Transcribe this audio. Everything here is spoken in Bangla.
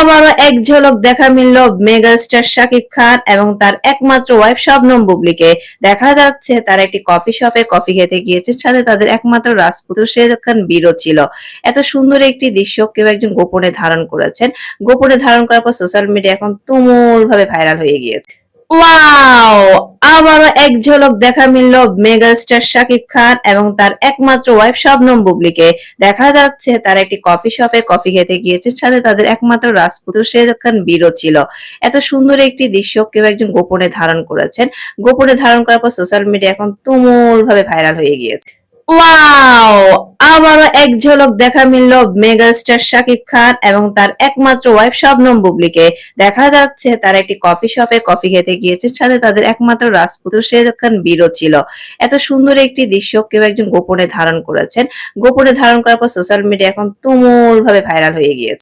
আবারও এক ঝলক দেখা মিলল মেগাস্টার শাকিব খান এবং তার একমাত্র ওয়াইফ শবনম বুবলিকে। দেখা যাচ্ছে, তারা একটি কফি শপে কফি খেতে গিয়েছেন। সাথে তাদের একমাত্র রাজপুত্র শেজাদ খান বীরও ছিল। এত সুন্দর একটি দৃশ্য কেউ একজন গোপনে ধারণ করেছেন। গোপনে ধারণ করার পর সোশ্যাল মিডিয়া এখন তুমুল ভাবে ভাইরাল হয়ে গিয়েছে। ওয়াও আবারও এক ঝলক দেখা মিলল মেগাস্টার শাকিব খান এবং তার একমাত্র ওয়াইফ শবনম বুবলিকে। দেখা যাচ্ছে তার একটি কফি শপে কফি খেতে গিয়েছেন, সাথে তাদের একমাত্র রাজপুত্র শেখ খান বীরও ছিল। এত সুন্দর একটি দৃশ্য কেউ একজন গোপনে ধারণ করেছেন। গোপনে ধারণ করার পর সোশ্যাল মিডিয়া এখন তুমুল ভাবে ভাইরাল হয়ে গিয়েছে। ওয়াও আবারও এক ঝলক দেখা মিলল মেগাস্টার শাকিব খান এবং তার একমাত্র ওয়াইফ শবনম বুবলিকে। দেখা যাচ্ছে তারা একটি কফি শপে কফি খেতে গিয়েছেন, সাথে তাদের একমাত্র রাজপুত্র শেজাদ খান বীরও ছিল। এত সুন্দর একটি দৃশ্য কেউ একজন গোপনে ধারণ করেছেন। গোপনে ধারণ করার পর সোশ্যাল মিডিয়া এখন তুমুল ভাবে ভাইরাল হয়ে গিয়েছে।